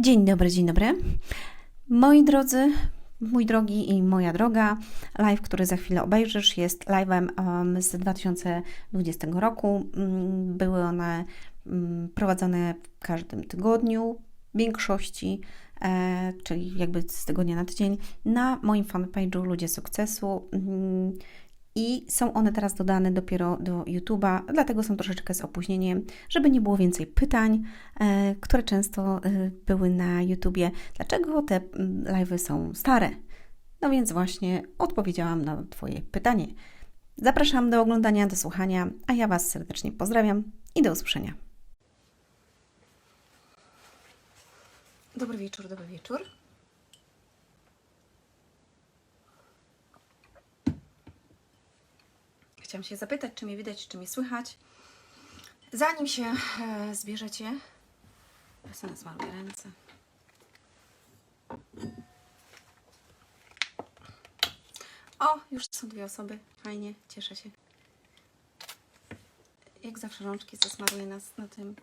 Dzień dobry, dzień dobry. Moi drodzy, mój drogi i moja droga, live, który za chwilę obejrzysz, jest live'em um, z 2020 roku. Mm, Były one mm, prowadzone w każdym tygodniu, w większości, e, czyli jakby z tygodnia na tydzień, na moim fanpage'u Ludzie Sukcesu. I są one teraz dodane dopiero do YouTube'a, dlatego są troszeczkę z opóźnieniem, żeby nie było więcej pytań, e, które często e, były na YouTubie. Dlaczego te live'y są stare? No więc właśnie odpowiedziałam na Twoje pytanie. Zapraszam do oglądania, do słuchania, a ja Was serdecznie pozdrawiam i do usłyszenia. Dobry wieczór, dobry wieczór. Chciałam się zapytać, czy mnie widać, czy mnie słychać. Zanim się e, zbierzecie, ja sobie smaruję ręce. O, już są dwie osoby. Fajnie, cieszę się. Jak zawsze rączki zasmaruję nas na tym.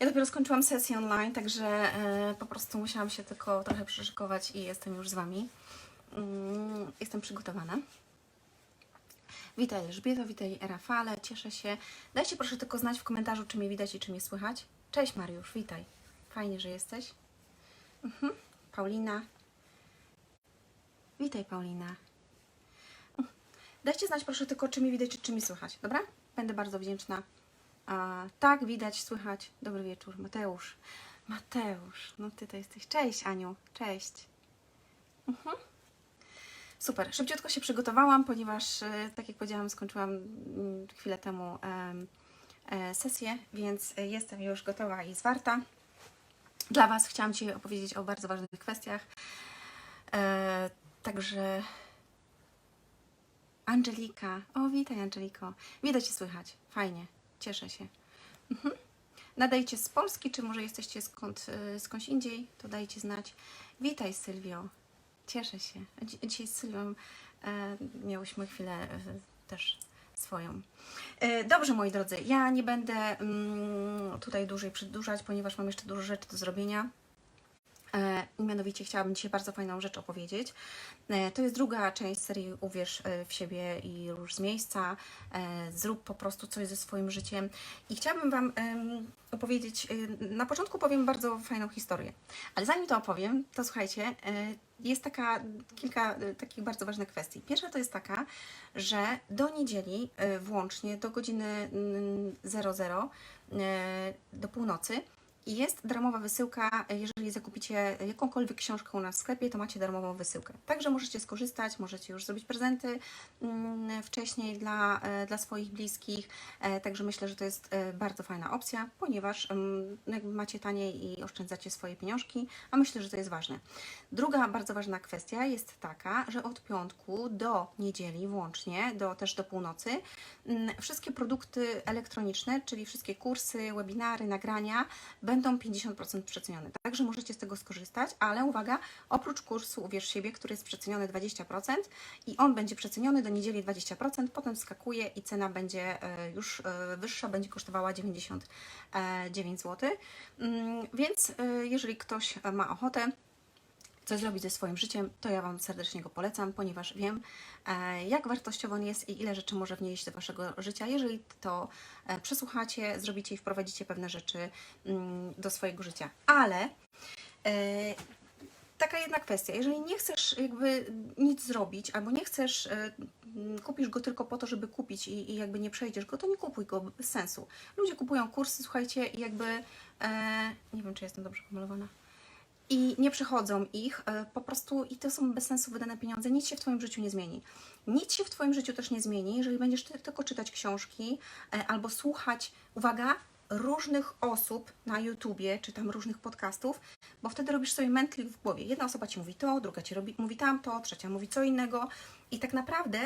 Ja dopiero skończyłam sesję online, także e, po prostu musiałam się tylko trochę przyszykować i jestem już z Wami. Mm, jestem przygotowana. Witaj Elżbieto, witaj Rafale, cieszę się. Dajcie proszę tylko znać w komentarzu, czy mnie widać i czy mnie słychać. Cześć Mariusz, witaj. Fajnie, że jesteś. Mhm. Paulina. Witaj Paulina. Dajcie znać proszę tylko, czy mnie widać, czy, czy mnie słychać, dobra? Będę bardzo wdzięczna. A, tak, widać, słychać. Dobry wieczór, Mateusz. Mateusz, no ty to jesteś. Cześć Aniu, cześć. Mhm. Super, szybciutko się przygotowałam, ponieważ, e, tak jak powiedziałam, skończyłam mm, chwilę temu em, e, sesję, więc e, jestem już gotowa i zwarta. Dla Was chciałam Ci opowiedzieć o bardzo ważnych kwestiach. Także Angelika, o witaj Angeliko, widać i słychać, fajnie, cieszę się. Mhm. Nadajcie z Polski, czy może jesteście skąd, skądś indziej, to dajcie znać. Witaj Sylwio, cieszę się. Dzi- Dzisiaj z Sylwią e, miałyśmy chwilę e, też swoją. E, Dobrze, moi drodzy, ja nie będę mm, tutaj dłużej przedłużać, ponieważ mam jeszcze dużo rzeczy do zrobienia. E, mianowicie chciałabym Dzisiaj bardzo fajną rzecz opowiedzieć. E, To jest druga część serii Uwierz e, w siebie i rusz z miejsca. Zrób po prostu coś ze swoim życiem. I chciałabym Wam opowiedzieć, na początku powiem bardzo fajną historię. Ale zanim to opowiem, to słuchajcie, jest taka kilka takich bardzo ważnych kwestii. Pierwsza to jest taka, że do niedzieli włącznie do godziny mm, 00 e, do północy jest darmowa wysyłka, jeżeli zakupicie jakąkolwiek książkę u nas w sklepie, to macie darmową wysyłkę. Także możecie skorzystać, możecie już zrobić prezenty mm, wcześniej dla, e, dla swoich bliskich. E, Także myślę, że to jest e, bardzo fajna opcja, ponieważ mm, jakby macie taniej i oszczędzacie swoje pieniążki, a myślę, że to jest ważne. Druga bardzo ważna kwestia jest taka, że od piątku do niedzieli włącznie, do, też do północy, mm, wszystkie produkty elektroniczne, czyli wszystkie kursy, webinary, nagrania będą 50% przecenione. Także możecie z tego skorzystać, ale uwaga, oprócz kursu Uwierz siebie, który jest przeceniony 20% i on będzie przeceniony do niedzieli 20%, potem skakuje i cena będzie e, już e, wyższa, będzie kosztowała 99 zł. Mm, Więc e, jeżeli ktoś ma ochotę, coś zrobić ze swoim życiem, to ja Wam serdecznie go polecam, ponieważ wiem, e, jak wartościowy on jest i ile rzeczy może wnieść do Waszego życia, jeżeli to e, przesłuchacie, zrobicie i wprowadzicie pewne rzeczy mm, do swojego życia. Ale e, taka jedna kwestia, jeżeli nie chcesz jakby nic zrobić, albo nie chcesz, mm, kupisz go tylko po to, żeby kupić i, jakby nie przejdziesz go, to nie kupuj go bez sensu. Ludzie kupują kursy, słuchajcie, i jakby, nie wiem, czy jestem dobrze pomalowana i nie przechodzą ich, e, po prostu i to są bez sensu wydane pieniądze. Nic się w Twoim życiu nie zmieni. Nic się w Twoim życiu też nie zmieni, jeżeli będziesz ty, tylko czytać książki e, albo słuchać, uwaga, różnych osób na YouTubie, czy tam różnych podcastów, bo wtedy robisz sobie mętlik w głowie. Jedna osoba Ci mówi to, druga Ci robi, mówi tamto, trzecia mówi co innego i tak naprawdę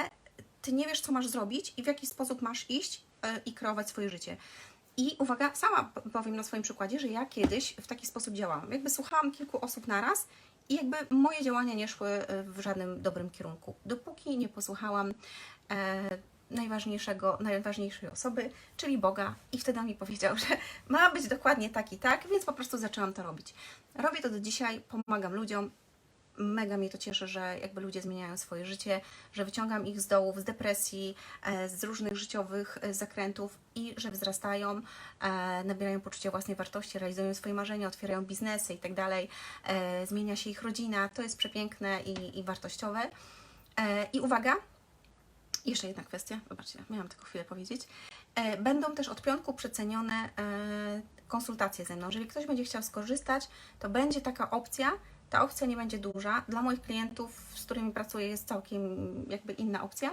Ty nie wiesz, co masz zrobić i w jaki sposób masz iść e, i kreować swoje życie. I uwaga, sama powiem na swoim przykładzie, że ja kiedyś w taki sposób działałam. Jakby słuchałam kilku osób naraz i jakby moje działania nie szły e, w żadnym dobrym kierunku. Dopóki nie posłuchałam e, najważniejszego, najważniejszej osoby, czyli Boga. I wtedy mi powiedział, że ma być dokładnie tak i tak, więc po prostu zaczęłam to robić. Robię to do dzisiaj, pomagam ludziom. Mega mnie to cieszy, że jakby ludzie zmieniają swoje życie, że wyciągam ich z dołów, z depresji, e, z różnych życiowych e, zakrętów i że wzrastają, e, nabierają poczucia własnej wartości, realizują swoje marzenia, otwierają biznesy i tak dalej. Zmienia się ich rodzina, to jest przepiękne i, i wartościowe. I uwaga, jeszcze jedna kwestia, zobaczcie, miałam tylko chwilę powiedzieć. Będą też od piątku przecenione konsultacje ze mną. Jeżeli ktoś będzie chciał skorzystać, to będzie taka opcja. Ta opcja nie będzie duża. Dla moich klientów, z którymi pracuję, jest całkiem jakby inna opcja.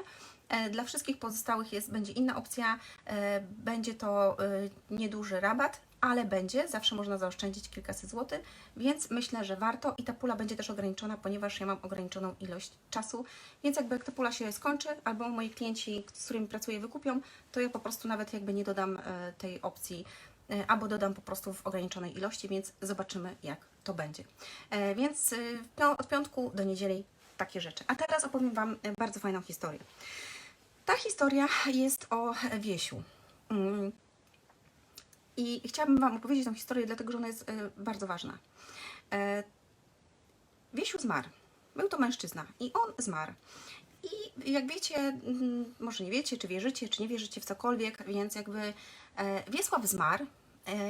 E, Dla wszystkich pozostałych jest, będzie inna opcja. E, Będzie to e, nieduży rabat, ale będzie. Zawsze można zaoszczędzić kilkaset złotych, więc myślę, że warto i ta pula będzie też ograniczona, ponieważ ja mam ograniczoną ilość czasu. Więc jakby jak ta pula się skończy, albo moi klienci, z którymi pracuję, wykupią, to ja po prostu nawet jakby nie dodam tej opcji, albo dodam po prostu w ograniczonej ilości, więc zobaczymy, jak to będzie. E, Więc e, od piątku do niedzieli takie rzeczy. A teraz opowiem Wam e, bardzo fajną historię. Ta historia jest o Wiesiu. Mm. I chciałabym Wam opowiedzieć tą historię, dlatego że ona jest e, bardzo ważna. E, Wiesiu zmarł. Był to mężczyzna i on zmarł. I jak wiecie, może nie wiecie, czy wierzycie, czy nie wierzycie w cokolwiek, więc jakby e, Wiesław zmarł e,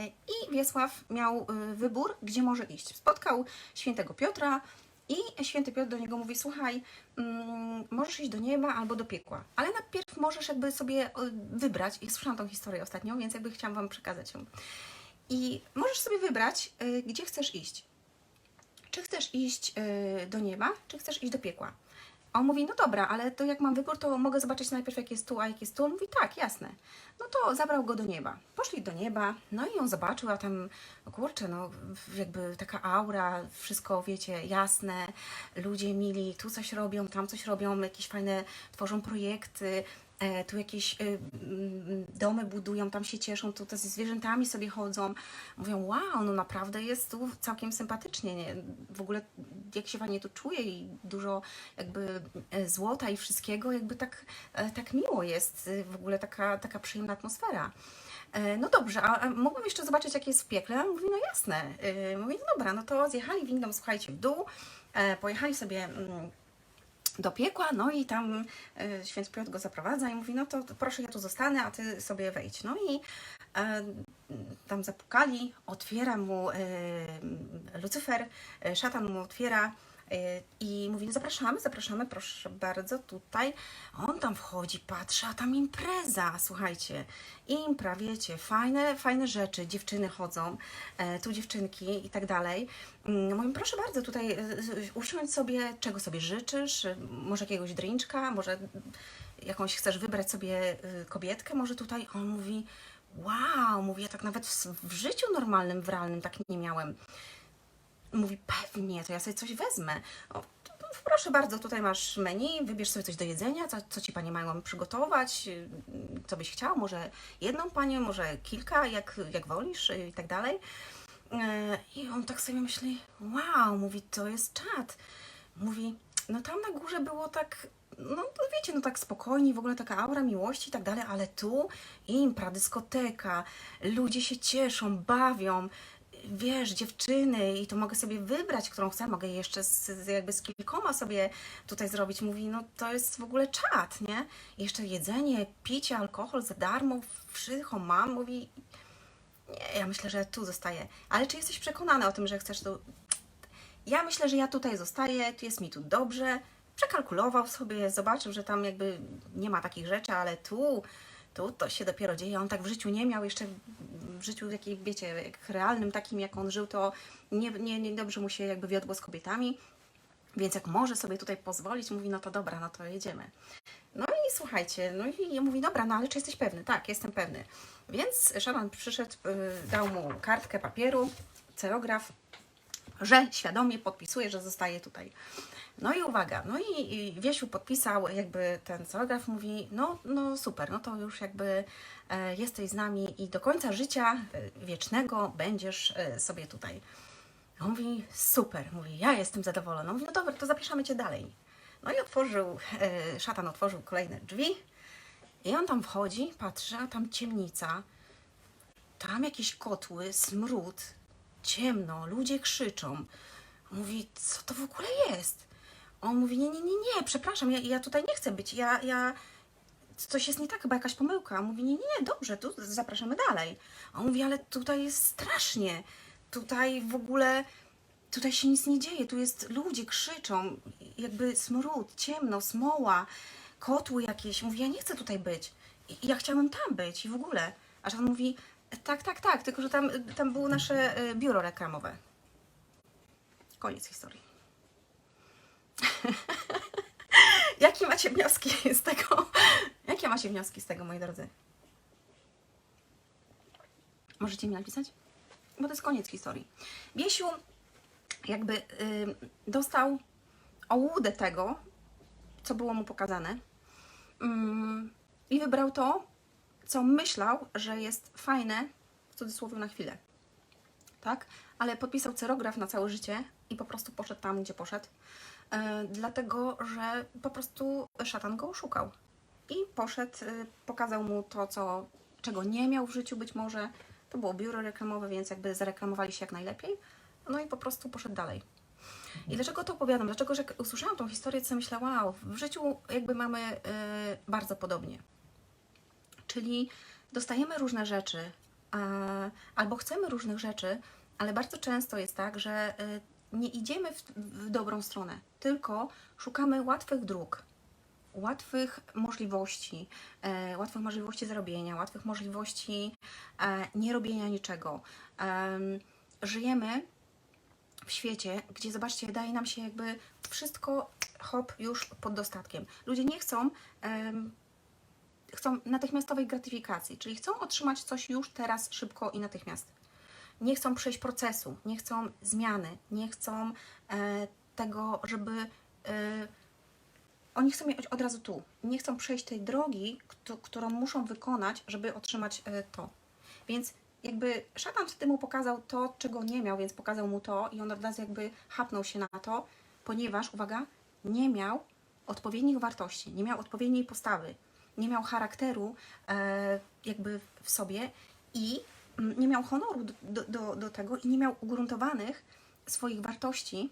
i Wiesław miał e, wybór, gdzie może iść. Spotkał świętego Piotra i święty Piotr do niego mówi, słuchaj, mm, możesz iść do nieba albo do piekła, ale najpierw możesz jakby sobie e, wybrać, i słyszałam tą historię ostatnio, więc jakby chciałam Wam przekazać ją. I możesz sobie wybrać, e, gdzie chcesz iść. Czy chcesz iść e, do nieba, czy chcesz iść do piekła. On mówi, no dobra, ale to jak mam wybór, to mogę zobaczyć najpierw, jak jest tu, a jak jest tu. On mówi, tak, jasne. No to zabrał go do nieba. Poszli do nieba, no i on zobaczył, a tam, kurczę, no jakby taka aura, wszystko, wiecie, jasne, ludzie mili, tu coś robią, tam coś robią, jakieś fajne, tworzą projekty, tu jakieś e, mm, domy budują, tam się cieszą, tu ze zwierzętami sobie chodzą. Mówią, wow, no naprawdę jest tu całkiem sympatycznie, nie? w ogóle jak się fajnie tu czuję i dużo jakby e, złota i wszystkiego, jakby tak, e, tak miło jest, e, w ogóle taka, taka przyjemna atmosfera. E, No dobrze, a mógłbym jeszcze zobaczyć, jak jest w piekle? Mówi, no jasne. E, Mówi, no dobra, no to zjechali windą, słuchajcie, w dół, e, pojechali sobie mm, do piekła, no i tam e, święty Piotr go zaprowadza i mówi, no to, proszę, ja tu zostanę, a ty sobie wejdź. No i e, tam zapukali, otwiera mu e, Lucyfer, szatan mu otwiera i mówi, no zapraszamy, zapraszamy, proszę bardzo, tutaj. On tam wchodzi, patrzy, a tam impreza, słuchajcie, impra, wiecie, fajne, fajne rzeczy, dziewczyny chodzą, e, tu dziewczynki i tak dalej. Mm, Mówię, proszę bardzo, tutaj e, usiądź sobie, czego sobie życzysz, może jakiegoś drinczka, może jakąś chcesz wybrać sobie y, kobietkę, może tutaj. On mówi, wow, mówi, ja tak nawet w, w życiu normalnym, w realnym tak nie miałem. Mówi, pewnie, to ja sobie coś wezmę. O, proszę bardzo, tutaj masz menu, wybierz sobie coś do jedzenia, co, co ci panie mają przygotować, y, co byś chciał, może jedną panią, może kilka, jak, jak wolisz y, i tak dalej. E, I on tak sobie myśli, wow, mówi, to jest czat. Mówi, no tam na górze było tak, no to wiecie, no tak spokojnie, w ogóle taka aura miłości i tak dalej, ale tu impra, dyskoteka, ludzie się cieszą, bawią, wiesz, dziewczyny i to mogę sobie wybrać, którą chcę, mogę jeszcze z, jakby z kilkoma sobie tutaj zrobić. Mówi, no to jest w ogóle czat, nie? Jeszcze jedzenie, picie, alkohol za darmo, wszystko mam, mówi, nie, ja myślę, że tu zostaję. Ale czy jesteś przekonany o tym, że chcesz tu... Ja myślę, że ja tutaj zostaję, jest mi tu dobrze. Przekalkulował sobie, zobaczył, że tam jakby nie ma takich rzeczy, ale tu, to się dopiero dzieje. On tak w życiu nie miał, jeszcze w życiu takim, wiecie, realnym takim, jak on żył, to nie, nie, nie dobrze mu się jakby wiodło z kobietami. Więc jak może sobie tutaj pozwolić, mówi, no to dobra, no to jedziemy. No i słuchajcie, no i mówi, dobra, no ale czy jesteś pewny? Tak, jestem pewny. Więc szatan przyszedł, y, dał mu kartkę papieru, cerograf, że świadomie podpisuje, że zostaje tutaj. No i uwaga, no i, Wiesiu podpisał jakby ten cerograf, mówi, no, no super, no to już jakby e, jesteś z nami i do końca życia e, wiecznego będziesz e, sobie tutaj. On mówi, super, mówi, ja jestem zadowolona. Mówi, no dobra, to zapiszemy Cię dalej. No i otworzył, e, szatan otworzył kolejne drzwi I on tam wchodzi, patrzy, a tam ciemnica, tam jakieś kotły, smród, ciemno, ludzie krzyczą. Mówi, co to w ogóle jest? On mówi, nie, nie, nie, nie, przepraszam, ja, ja tutaj nie chcę być, ja, ja, coś jest nie tak, chyba jakaś pomyłka. On mówi, nie, nie, nie, dobrze, tu zapraszamy dalej. On mówi, ale tutaj jest strasznie, tutaj w ogóle, tutaj się nic nie dzieje, tu jest, ludzie krzyczą, jakby smród, ciemno, smoła, kotły jakieś. Mówi, ja nie chcę tutaj być. I ja chciałam tam być i w ogóle. Aż on mówi, tak, tak, tak, tylko że tam, tam było nasze e, biuro reklamowe. Koniec historii. Jakie macie wnioski z tego? Jakie macie wnioski z tego, moi drodzy? Możecie mi napisać? Bo to jest koniec historii. Biesiu jakby y, dostał ołudę tego, co było mu pokazane mm, i wybrał to, co myślał, że jest fajne, w cudzysłowie na chwilę. Tak? Ale podpisał cerograf na całe życie i po prostu poszedł tam, gdzie poszedł. E, dlatego, że po prostu szatan go oszukał. I poszedł, y, pokazał mu to, co, czego nie miał w życiu być może. To było biuro reklamowe, więc jakby zareklamowali się jak najlepiej. No i po prostu poszedł dalej. I dlaczego to opowiadam? Dlaczego, że jak usłyszałam tą historię, to myślę, wow, w życiu jakby mamy y, bardzo podobnie. Czyli dostajemy różne rzeczy, a, albo chcemy różnych rzeczy, ale bardzo często jest tak, że nie idziemy w, w dobrą stronę, tylko szukamy łatwych dróg, łatwych możliwości, e, łatwych możliwości zarobienia, łatwych możliwości e, nie robienia niczego. Em, żyjemy w świecie, gdzie zobaczcie, daje nam się jakby wszystko hop już pod dostatkiem. Ludzie nie chcą em, chcą natychmiastowej gratyfikacji, czyli chcą otrzymać coś już teraz, szybko i natychmiast. Nie chcą przejść procesu, nie chcą zmiany, nie chcą e, tego, żeby. E, oni chcą mieć od razu tu. Nie chcą przejść tej drogi, któ- którą muszą wykonać, żeby otrzymać e, to. Więc jakby szatan wtedy mu pokazał to, czego nie miał, więc pokazał mu to i on od razu jakby chapnął się na to, ponieważ, uwaga, nie miał odpowiednich wartości, nie miał odpowiedniej postawy, nie miał charakteru jakby w sobie i nie miał honoru do, do, do, tego i nie miał ugruntowanych swoich wartości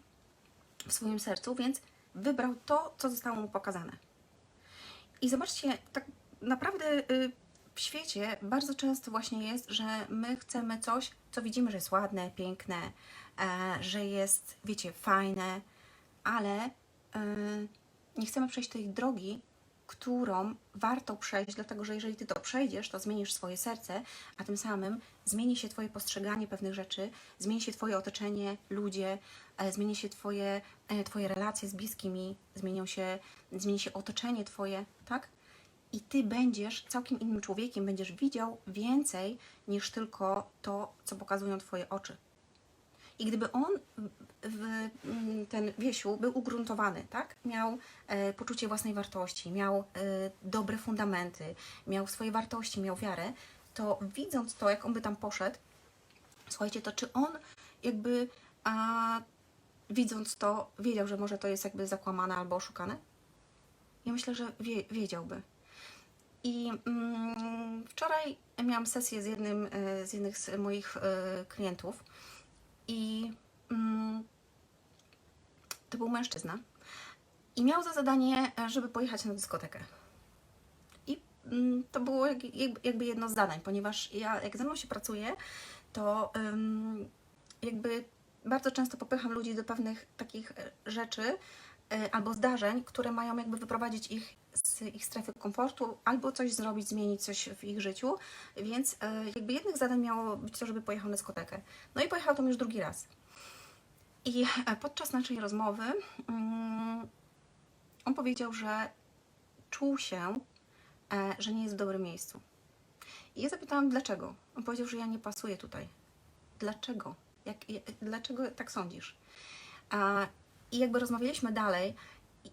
w swoim sercu, więc wybrał to, co zostało mu pokazane. I zobaczcie, tak naprawdę y, w świecie bardzo często właśnie jest, że my chcemy coś, co widzimy, że jest ładne, piękne, e, że jest, wiecie, fajne, ale y, nie chcemy przejść tej drogi, którą warto przejść, dlatego że jeżeli ty to przejdziesz, to zmienisz swoje serce, a tym samym zmieni się twoje postrzeganie pewnych rzeczy, zmieni się twoje otoczenie, ludzie, e, zmieni się twoje, e, twoje relacje z bliskimi, zmienią się, zmieni się otoczenie twoje, tak? I ty będziesz całkiem innym człowiekiem, będziesz widział więcej niż tylko to, co pokazują twoje oczy. I gdyby on, ten Wiesiu, był ugruntowany, tak? Miał e, poczucie własnej wartości, miał e, dobre fundamenty, miał swoje wartości, miał wiarę, to widząc to, jak on by tam poszedł, słuchajcie, to czy on jakby a, widząc to, wiedział, że może to jest jakby zakłamane albo oszukane? Ja myślę, że wie, wiedziałby. I mm, wczoraj miałam sesję z jednym e, z jednych z moich e, klientów i mm, to był mężczyzna i miał za zadanie, e, żeby pojechać na dyskotekę. I mm, to było jak, jak- jakby jedno z zadań, ponieważ ja, jak ze mną się pracuje, to jakby bardzo często popycham ludzi do pewnych takich e, rzeczy e, albo zdarzeń, które mają jakby wyprowadzić ich z ich strefy komfortu albo coś zrobić, zmienić coś w ich życiu. Więc jakby jednych zadań miało być to, żeby pojechał na dyskotekę. No i pojechał tam już drugi raz. I podczas naszej rozmowy mm, on powiedział, że czuł się, e, że nie jest w dobrym miejscu. I ja zapytałam, dlaczego? On powiedział, że ja nie pasuję tutaj. Dlaczego? Jak, dlaczego tak sądzisz? I jakby rozmawialiśmy dalej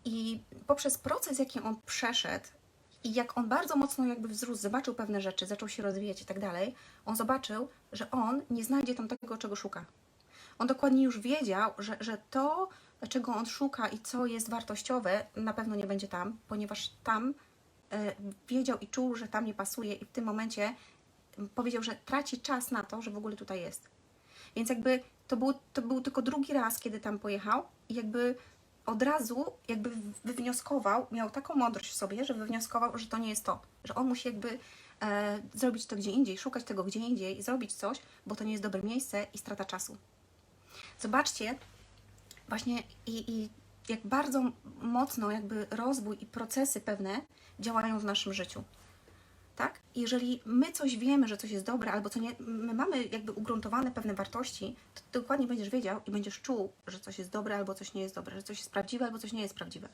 i poprzez proces, jaki on przeszedł i jak on bardzo mocno jakby wzrósł, zobaczył pewne rzeczy, zaczął się rozwijać i tak dalej, on zobaczył, że on nie znajdzie tam tego, czego szuka. On dokładnie już wiedział, że, że to, czego on szuka i co jest wartościowe, na pewno nie będzie tam, ponieważ tam e, wiedział i czuł, że tam nie pasuje i w tym momencie m, powiedział, że traci czas na to, że w ogóle tutaj jest. Więc jakby to był, to był tylko drugi raz, kiedy tam pojechał i jakby od razu jakby wywnioskował, miał taką mądrość w sobie, że wywnioskował, że to nie jest to, że on musi jakby e, zrobić to gdzie indziej, szukać tego gdzie indziej zrobić coś, bo to nie jest dobre miejsce i strata czasu. Zobaczcie właśnie i, i jak bardzo mocno jakby rozwój i procesy pewne działają w naszym życiu. Tak? Jeżeli my coś wiemy, że coś jest dobre, albo co nie, my mamy jakby ugruntowane pewne wartości, to dokładnie będziesz wiedział i będziesz czuł, że coś jest dobre, albo coś nie jest dobre, że coś jest prawdziwe, albo coś nie jest prawdziwe.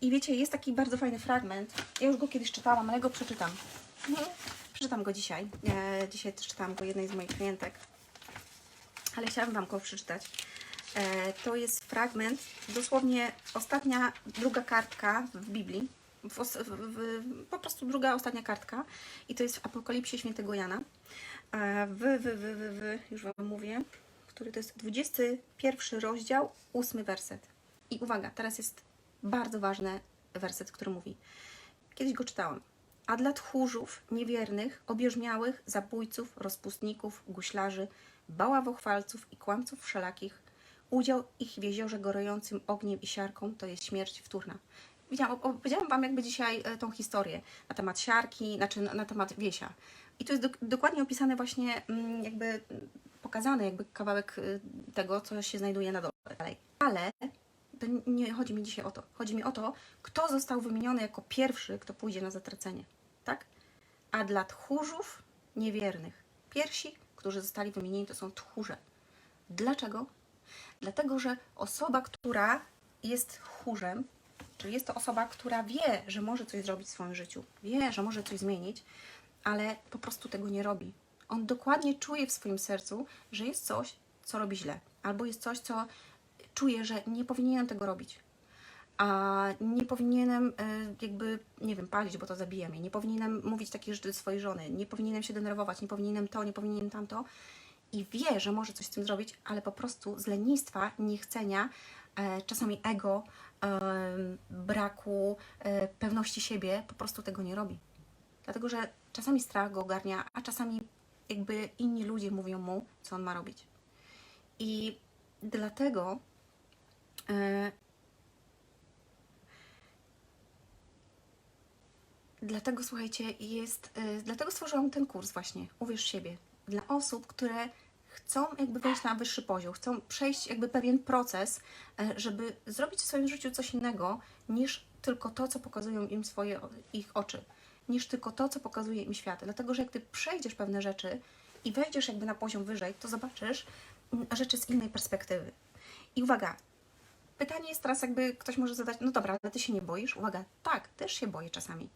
I wiecie, jest taki bardzo fajny fragment. Ja już go kiedyś czytałam, ale go przeczytam. Mhm. Przeczytam go dzisiaj. E, dzisiaj też czytałam go jednej z moich klientek, ale chciałabym Wam go przeczytać. E, to jest fragment, dosłownie ostatnia, druga kartka w Biblii. W, w, po prostu druga, ostatnia kartka. I to jest w Apokalipsie Świętego Jana. E, w, w, w, w, już Wam mówię, który to jest 21 rozdział, 8 werset. I uwaga, teraz jest bardzo ważny werset, który mówi. Kiedyś go czytałam. A dla tchórzów, niewiernych, obierzmiałych, zabójców, rozpustników, guślarzy, baławochwalców i kłamców wszelakich, udział ich w jeziorze gorącym ogniem i siarką to jest śmierć wtórna. Widziałam, Wam jakby dzisiaj e, tą historię na temat siarki, znaczy na, temat wiesia. I tu jest dok- dokładnie opisane właśnie, mm, jakby pokazany jakby kawałek y, tego, co się znajduje na dole dalej. Ale to nie chodzi mi dzisiaj o to. Chodzi mi o to, kto został wymieniony jako pierwszy, kto pójdzie na zatracenie. Tak? A dla tchórzów niewiernych. Pierwsi, którzy zostali wymienieni, to są tchórze. Dlaczego? Dlatego, że osoba, która jest chórzem, czyli jest to osoba, która wie, że może coś zrobić w swoim życiu, wie, że może coś zmienić, ale po prostu tego nie robi. On dokładnie czuje w swoim sercu, że jest coś, co robi źle, albo jest coś, co czuje, że nie powinienem tego robić. A nie powinienem e, jakby, nie wiem, palić, bo to zabija mnie. Nie powinienem mówić takich rzeczy do swojej żony. Nie powinienem się denerwować. Nie powinienem to, nie powinienem tamto. I wie, że może coś z tym zrobić, ale po prostu z lenistwa, niechcenia, e, czasami ego, e, braku pewności siebie, po prostu tego nie robi. Dlatego, że czasami strach go ogarnia, a czasami jakby inni ludzie mówią mu, co on ma robić. I dlatego Dlatego słuchajcie, jest, y, dlatego stworzyłam ten kurs właśnie, Uwierz siebie, dla osób, które chcą jakby wejść na wyższy poziom, chcą przejść jakby pewien proces, e, żeby zrobić w swoim życiu coś innego niż tylko to, co pokazują im swoje ich oczy, niż tylko to, co pokazuje im świat. Dlatego, że jak ty przejdziesz pewne rzeczy i wejdziesz jakby na poziom wyżej, to zobaczysz mm, rzeczy z innej perspektywy. I uwaga, pytanie jest teraz jakby ktoś może zadać, no dobra, ale ty się nie boisz? Uwaga, tak, też się boję czasami.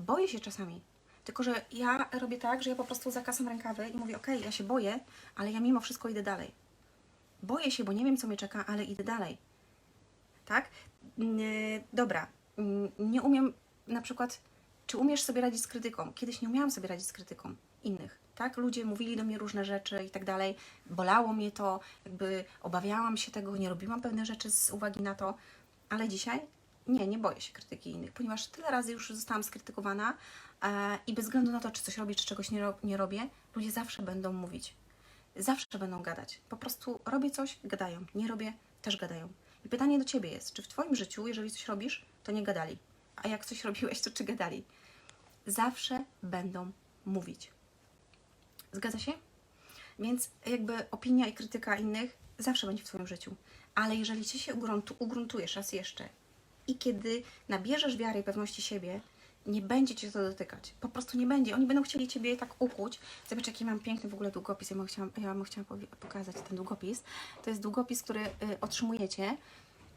Boję się czasami. Tylko, że ja robię tak, że ja po prostu zakasam rękawy i mówię, okej, ja się boję, ale ja mimo wszystko idę dalej. Boję się, bo nie wiem, co mnie czeka, ale idę dalej. Tak? Nie, dobra. Mm, Nie umiem na przykład, czy umiesz sobie radzić z krytyką? Kiedyś nie umiałam sobie radzić z krytyką innych. Tak? Ludzie mówili do mnie różne rzeczy i tak dalej. Bolało mnie to, jakby obawiałam się tego, nie robiłam pewne rzeczy z uwagi na to, ale dzisiaj nie, nie boję się krytyki innych, ponieważ tyle razy już zostałam skrytykowana e, i bez względu na to, czy coś robię, czy czegoś nie, ro- nie robię, ludzie zawsze będą mówić. Zawsze będą gadać. Po prostu robię coś, gadają. Nie robię, też gadają. I pytanie do Ciebie jest, czy w Twoim życiu, jeżeli coś robisz, to nie gadali? A jak coś robiłeś, to czy gadali? Zawsze będą mówić. Zgadza się? Więc jakby opinia i krytyka innych zawsze będzie w Twoim życiu. Ale jeżeli Ty się ugruntu, ugruntujesz raz jeszcze i kiedy nabierzesz wiary i pewności siebie, nie będzie Cię to dotykać. Po prostu nie będzie. Oni będą chcieli Ciebie tak ukuć. Zobacz, jaki mam piękny w ogóle długopis. Ja mu chciałam, ja chciałam pokazać ten długopis. To jest długopis, który y, otrzymujecie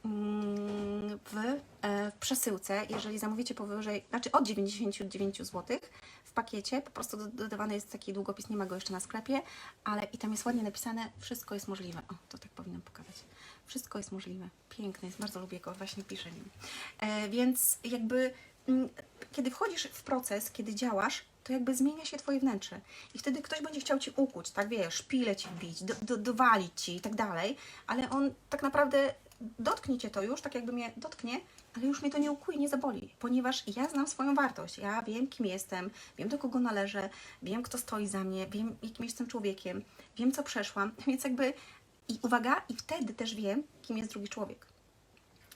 mm, w, e, w przesyłce, jeżeli zamówicie powyżej, znaczy od 99 zł w pakiecie, po prostu do- dodawany jest taki długopis, nie ma go jeszcze na sklepie, ale i tam jest ładnie napisane, wszystko jest możliwe. O, to tak powinnam pokazać. Wszystko jest możliwe. Piękny jest, bardzo lubię go, właśnie piszę nim. E, więc jakby, mm, kiedy wchodzisz w proces, kiedy działasz, to jakby zmienia się Twoje wnętrze. I wtedy ktoś będzie chciał Ci ukuć, tak wiesz, szpile Ci wbić, do, do, dowalić Ci i tak dalej, ale on tak naprawdę dotknie cię to już, tak jakby mnie dotknie, ale już mnie to nie ukuje, nie zaboli, ponieważ ja znam swoją wartość. Ja wiem, kim jestem, wiem, do kogo należę, wiem, kto stoi za mnie, wiem, jakim jestem człowiekiem, wiem, co przeszłam, więc jakby i uwaga, i wtedy też wiem, kim jest drugi człowiek.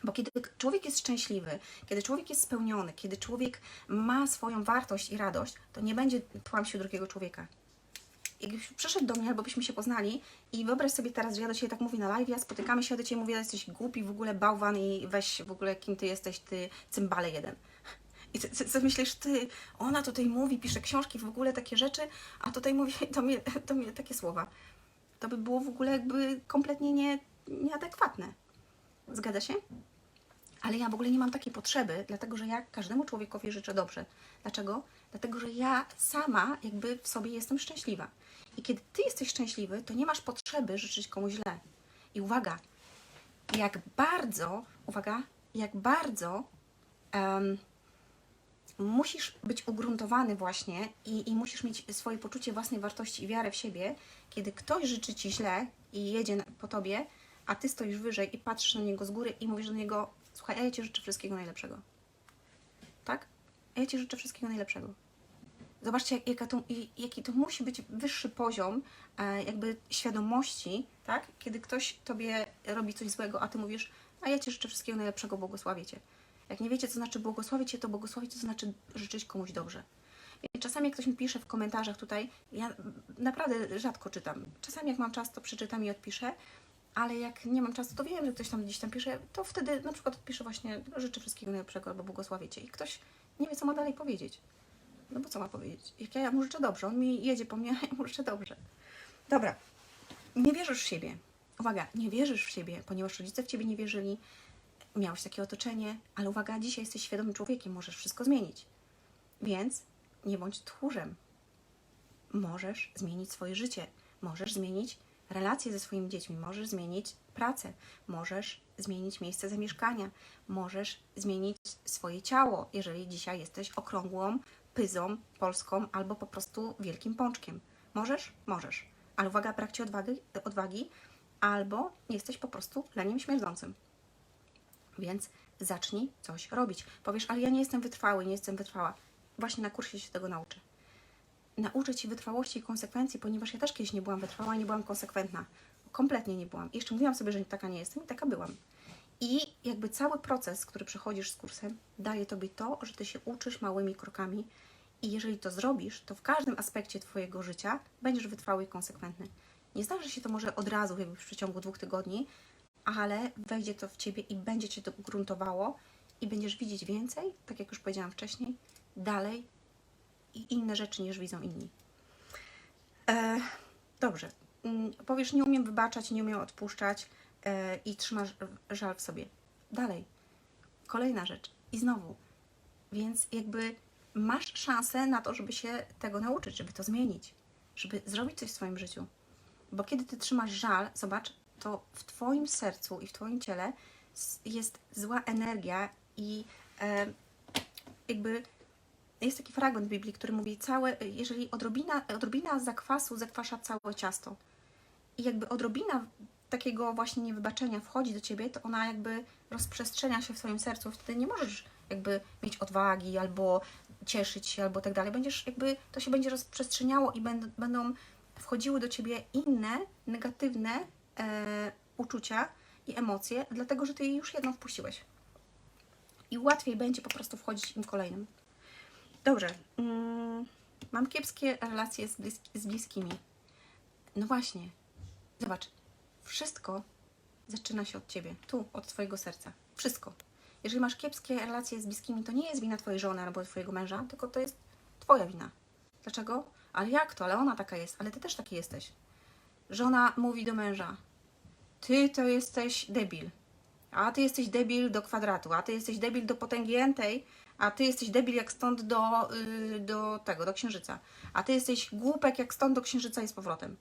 Bo kiedy człowiek jest szczęśliwy, kiedy człowiek jest spełniony, kiedy człowiek ma swoją wartość i radość, to nie będzie tłamsił drugiego człowieka. Jakbyś przyszedł do mnie, albo byśmy się poznali i wyobraź sobie teraz, że ja do Ciebie tak mówię na live, ja spotykamy się, ja do Ciebie mówię, jesteś głupi, w ogóle bałwan i weź w ogóle kim Ty jesteś, Ty cymbale jeden. I ty, ty, ty myślisz, Ty, ona tutaj mówi, pisze książki, w ogóle takie rzeczy, a tutaj mówi do mnie, do mnie takie słowa. To by było w ogóle jakby kompletnie nie, nieadekwatne. Zgadza się? Ale ja w ogóle nie mam takiej potrzeby, dlatego że ja każdemu człowiekowi życzę dobrze. Dlaczego? Dlatego, że ja sama jakby w sobie jestem szczęśliwa. I kiedy ty jesteś szczęśliwy, to nie masz potrzeby życzyć komuś źle. I uwaga, jak bardzo, uwaga, jak bardzo em, musisz być ugruntowany właśnie i, i musisz mieć swoje poczucie własnej wartości i wiarę w siebie, kiedy ktoś życzy ci źle i jedzie po tobie, a ty stoisz wyżej i patrzysz na niego z góry i mówisz do niego: Słuchaj, ja ci życzę wszystkiego najlepszego. Tak? Ja ci życzę wszystkiego najlepszego. Zobaczcie, jak, jaka to, jaki to musi być wyższy poziom e, jakby świadomości, tak? Kiedy ktoś tobie robi coś złego, a ty mówisz, a ja ci życzę wszystkiego najlepszego, błogosławię cię. Jak nie wiecie, co znaczy błogosławić cię, to błogosławić to znaczy życzyć komuś dobrze. I czasami jak ktoś mi pisze w komentarzach tutaj, ja naprawdę rzadko czytam. Czasami jak mam czas, to przeczytam i odpiszę, ale jak nie mam czasu, to wiem, że ktoś tam gdzieś tam pisze, to wtedy na przykład odpiszę właśnie życzę wszystkiego najlepszego albo błogosławię cię. I ktoś nie wie, co ma dalej powiedzieć. No bo co ma powiedzieć? Jak ja mu życzę dobrze, on mi jedzie po mnie, a ja mu życzę dobrze. Dobra, nie wierzysz w siebie. Uwaga, nie wierzysz w siebie, ponieważ rodzice w ciebie nie wierzyli, miałeś takie otoczenie, ale uwaga, dzisiaj jesteś świadomym człowiekiem, możesz wszystko zmienić. Więc nie bądź tchórzem. Możesz zmienić swoje życie, możesz zmienić relacje ze swoimi dziećmi, możesz zmienić pracę, możesz zmienić miejsce zamieszkania, możesz zmienić swoje ciało, jeżeli dzisiaj jesteś okrągłą, pyzą polską albo po prostu wielkim pączkiem. Możesz? Możesz. Ale uwaga, brak ci odwagi, odwagi albo jesteś po prostu leniem śmierdzącym. Więc zacznij coś robić. Powiesz, ale ja nie jestem wytrwały, nie jestem wytrwała. Właśnie na kursie się tego nauczę. Nauczę Ci wytrwałości i konsekwencji, ponieważ ja też kiedyś nie byłam wytrwała nie byłam konsekwentna. Kompletnie nie byłam. I jeszcze mówiłam sobie, że taka nie jestem i taka byłam. I jakby cały proces, który przechodzisz z kursem, daje Tobie to, że Ty się uczysz małymi krokami i jeżeli to zrobisz, to w każdym aspekcie Twojego życia będziesz wytrwały i konsekwentny. Nie zdarzy się to może od razu, jakby w przeciągu dwóch tygodni, ale wejdzie to w Ciebie i będzie Cię to ugruntowało i będziesz widzieć więcej, tak jak już powiedziałam wcześniej, dalej i inne rzeczy niż widzą inni. E, dobrze. Mm, Powiesz, nie umiem wybaczać, nie umiem odpuszczać e, i trzymasz żal w sobie. Dalej. Kolejna rzecz. I znowu. Więc jakby masz szansę na to, żeby się tego nauczyć, żeby to zmienić, żeby zrobić coś w swoim życiu. Bo kiedy ty trzymasz żal, zobacz, to w twoim sercu i w twoim ciele jest zła energia i e, jakby jest taki fragment Biblii, który mówi całe, jeżeli odrobina, odrobina zakwasu zakwasza całe ciasto. I jakby odrobina takiego właśnie niewybaczenia wchodzi do ciebie, to ona jakby rozprzestrzenia się w swoim sercu. Wtedy nie możesz jakby mieć odwagi albo cieszyć się albo tak dalej. Będziesz jakby, to się będzie rozprzestrzeniało i będą wchodziły do ciebie inne, negatywne e, uczucia i emocje, dlatego że ty je już jedną wpuściłeś. I łatwiej będzie po prostu wchodzić im kolejnym. Dobrze. Mm, mam kiepskie relacje z, blis- z bliskimi. No właśnie. Zobacz. Wszystko zaczyna się od ciebie. Tu, od twojego serca. Wszystko. Jeżeli masz kiepskie relacje z bliskimi, to nie jest wina twojej żony albo twojego męża, tylko to jest twoja wina. Dlaczego? Ale jak to? Ale ona taka jest. Ale ty też taki jesteś. Żona mówi do męża. Ty to jesteś debil. A ty jesteś debil do kwadratu, a ty jesteś debil do potęgi entej, a ty jesteś debil jak stąd do, y, do tego, do księżyca. A ty jesteś głupek jak stąd do księżyca i z powrotem.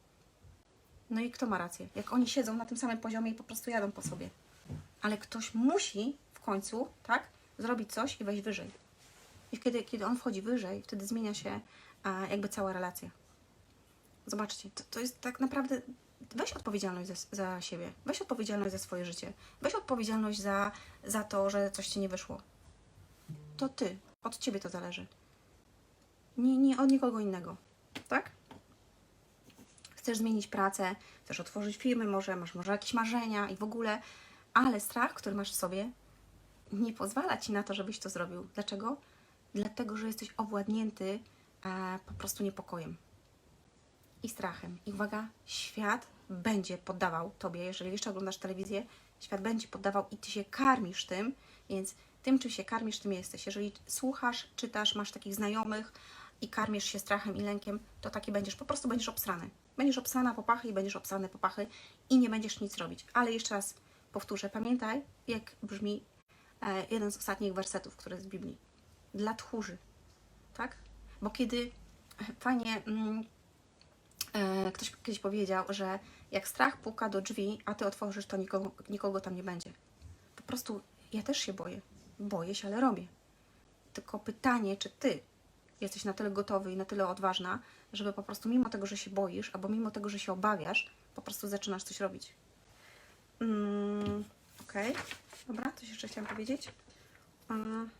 No i kto ma rację? Jak oni siedzą na tym samym poziomie i po prostu jadą po sobie. Ale ktoś musi w końcu, tak, zrobić coś i wejść wyżej. I kiedy, kiedy on wchodzi wyżej, wtedy zmienia się a, jakby cała relacja. Zobaczcie, to, to jest tak naprawdę weź odpowiedzialność za, za siebie, weź odpowiedzialność za swoje życie, weź odpowiedzialność za, za to, że coś ci nie wyszło. To ty, od ciebie to zależy. Nie, nie od nikogo innego, tak? Chcesz zmienić pracę, chcesz otworzyć firmy, może masz może jakieś marzenia i w ogóle, ale strach, który masz w sobie, nie pozwala ci na to, żebyś to zrobił. Dlaczego? Dlatego, że jesteś owładnięty e, po prostu niepokojem i strachem. I uwaga, świat będzie poddawał tobie, jeżeli jeszcze oglądasz telewizję, świat będzie poddawał i ty się karmisz tym, więc tym, czym się karmisz, tym jesteś. Jeżeli słuchasz, czytasz, masz takich znajomych i karmisz się strachem i lękiem, to taki będziesz, po prostu będziesz obsrany. Będziesz obsrana popachy i będziesz obsrany popachy i nie będziesz nic robić. Ale jeszcze raz powtórzę, pamiętaj, jak brzmi e, jeden z ostatnich wersetów, który jest z Biblii. Dla tchórzy, tak? Bo kiedy fajnie mm, e, ktoś kiedyś powiedział, że jak strach puka do drzwi, a ty otworzysz, to nikogo, nikogo tam nie będzie. Po prostu ja też się boję. Boję się, ale robię. Tylko pytanie, czy ty jesteś na tyle gotowy i na tyle odważna, żeby po prostu mimo tego, że się boisz, albo mimo tego, że się obawiasz, po prostu zaczynasz coś robić. Mm, Okej, dobra, coś jeszcze chciałam powiedzieć. Mm.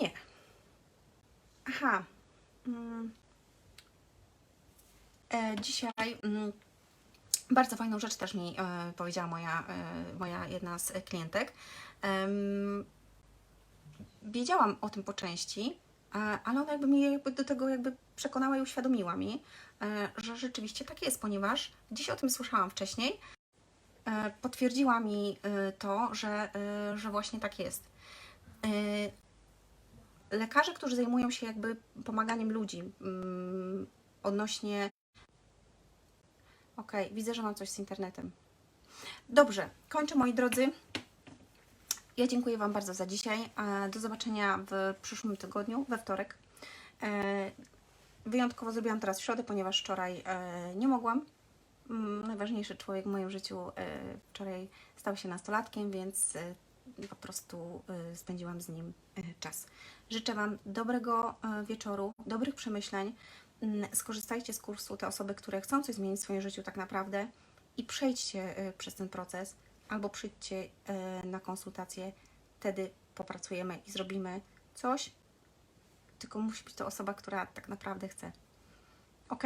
Nie. Aha. Mm. E, dzisiaj mm, bardzo fajną rzecz też mi e, powiedziała moja, e, moja jedna z klientek. Wiedziałam o tym po części, ale ona jakby mnie jakby do tego jakby przekonała i uświadomiła mi, że rzeczywiście tak jest, ponieważ gdzieś o tym słyszałam wcześniej. Potwierdziła mi to, że, że właśnie tak jest. Lekarze, którzy zajmują się jakby pomaganiem ludzi mm, odnośnie. Okej, widzę, że mam coś z internetem. Dobrze, kończę moi drodzy. Ja dziękuję Wam bardzo za dzisiaj. Do zobaczenia w przyszłym tygodniu, we wtorek. E, Wyjątkowo zrobiłam teraz w środę, ponieważ wczoraj e, nie mogłam. Mm, Najważniejszy człowiek w moim życiu e, wczoraj stał się nastolatkiem, więc po prostu e, spędziłam z nim e, czas. Życzę Wam dobrego e, wieczoru, dobrych przemyśleń. Mm, Skorzystajcie z kursu te osoby, które chcą coś zmienić w swoim życiu tak naprawdę i przejdźcie przez ten proces albo przyjdźcie na konsultację, wtedy popracujemy i zrobimy coś, tylko musi być to osoba, która tak naprawdę chce. Ok?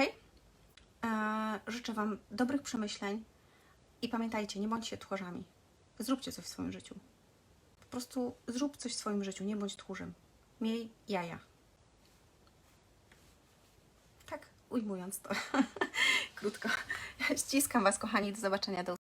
Życzę Wam dobrych przemyśleń i pamiętajcie, nie bądźcie tchórzami. Zróbcie coś w swoim życiu. Po prostu zrób coś w swoim życiu, nie bądź tchórzem. Miej jaja. Tak, ujmując to krótko. Ściskam Was, kochani, do zobaczenia, do.